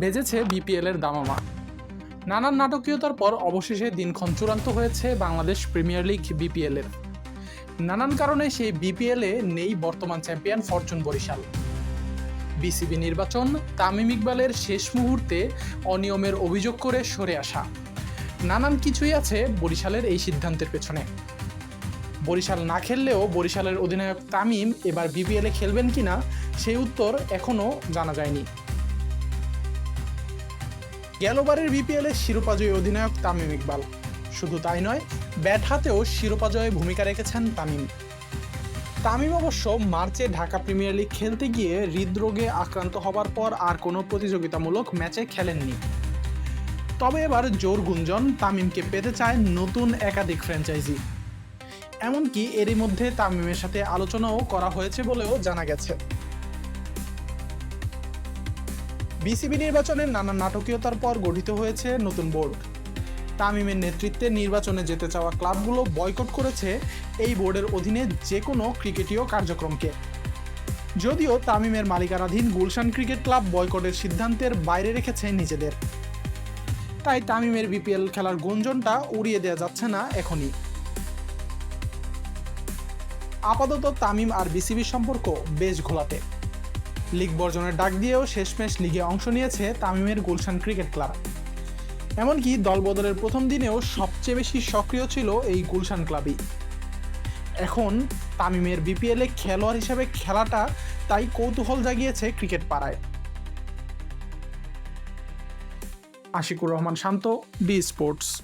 বেজেছে বিপিএল এর দামামা। নানান নাটকীয়তার পর অবশেষে দিনক্ষণ চূড়ান্ত হয়েছে বাংলাদেশ প্রিমিয়ার লিগ বিপিএল এর নানান কারণে সেই বিপিএল এ নেই বর্তমান চ্যাম্পিয়ন ফরচুন বরিশাল। বিসিবি নির্বাচন তামিম ইকবালের শেষ মুহূর্তে অনিয়মের অভিযোগ করে সরে আসা। নানান কিছুই আছে বরিশালের এই সিদ্ধান্তের পেছনে। বরিশাল না খেললেও বরিশালের অধিনায়ক তামিম এবার বিপিএলে খেলবেন কিনা সেই উত্তর এখনও জানা যায়নি। গেলবারের বিপিএল এর শিরোপাজয়ী অধিনায়ক তামিম ইকবাল। শুধু তাই নয়, ব্যাট হাতেও শিরোপাজয়ে ভূমিকা রেখেছেন তামিম। তামিম অবশ্য মার্চে ঢাকা প্রিমিয়ার লিগ খেলতে গিয়ে হৃদরোগে আক্রান্ত হবার পর আর কোনো প্রতিযোগিতামূলক ম্যাচে খেলেননি। তবে এবার জোর গুঞ্জন তামিমকে পেতে চায় নতুন একাধিক ফ্র্যাঞ্চাইজি। এমনকি এরই মধ্যে তামিমের সাথে আলোচনাও করা হয়েছে বলেও জানা গেছে। বিসিবি নির্বাচনের নানা নাটকীয়তার পর গঠিত হয়েছে নতুন বোর্ড। তামিমের নেতৃত্বে নির্বাচনে যেতে চাওয়া ক্লাবগুলো বয়কট করেছে এই বোর্ডের অধীনে যে কোনো ক্রিকেটীয় কার্যক্রমকে। যদিও তামিমের মালিকানাধীন গুলশান ক্রিকেট ক্লাব বয়কটের সিদ্ধান্তের বাইরে রেখেছে নিজেদের। তাই তামিমের বিপিএল খেলার গুঞ্জনটা উড়িয়ে দেওয়া যাচ্ছে না এখনই। আপাতত তামিম আর বিসিবির সম্পর্ক বেশ ঘোলাটে। লিগ বর্জনের ডাক দিয়েও শেষমেশ লিগে অংশ নিয়েছে তামিমের গুলশান ক্রিকেট ক্লাব। এমনকি দলবদলের প্রথম দিনেও সবচেয়ে বেশি সক্রিয় ছিল এই গুলশান ক্লাবই। এখন তামিমের বিপিএলে খেলোয়াড় হিসেবে খেলাটা তাই কৌতূহল জাগিয়েছে ক্রিকেট পাড়ায়। Ashiqur Rahman Shanto, B Sports.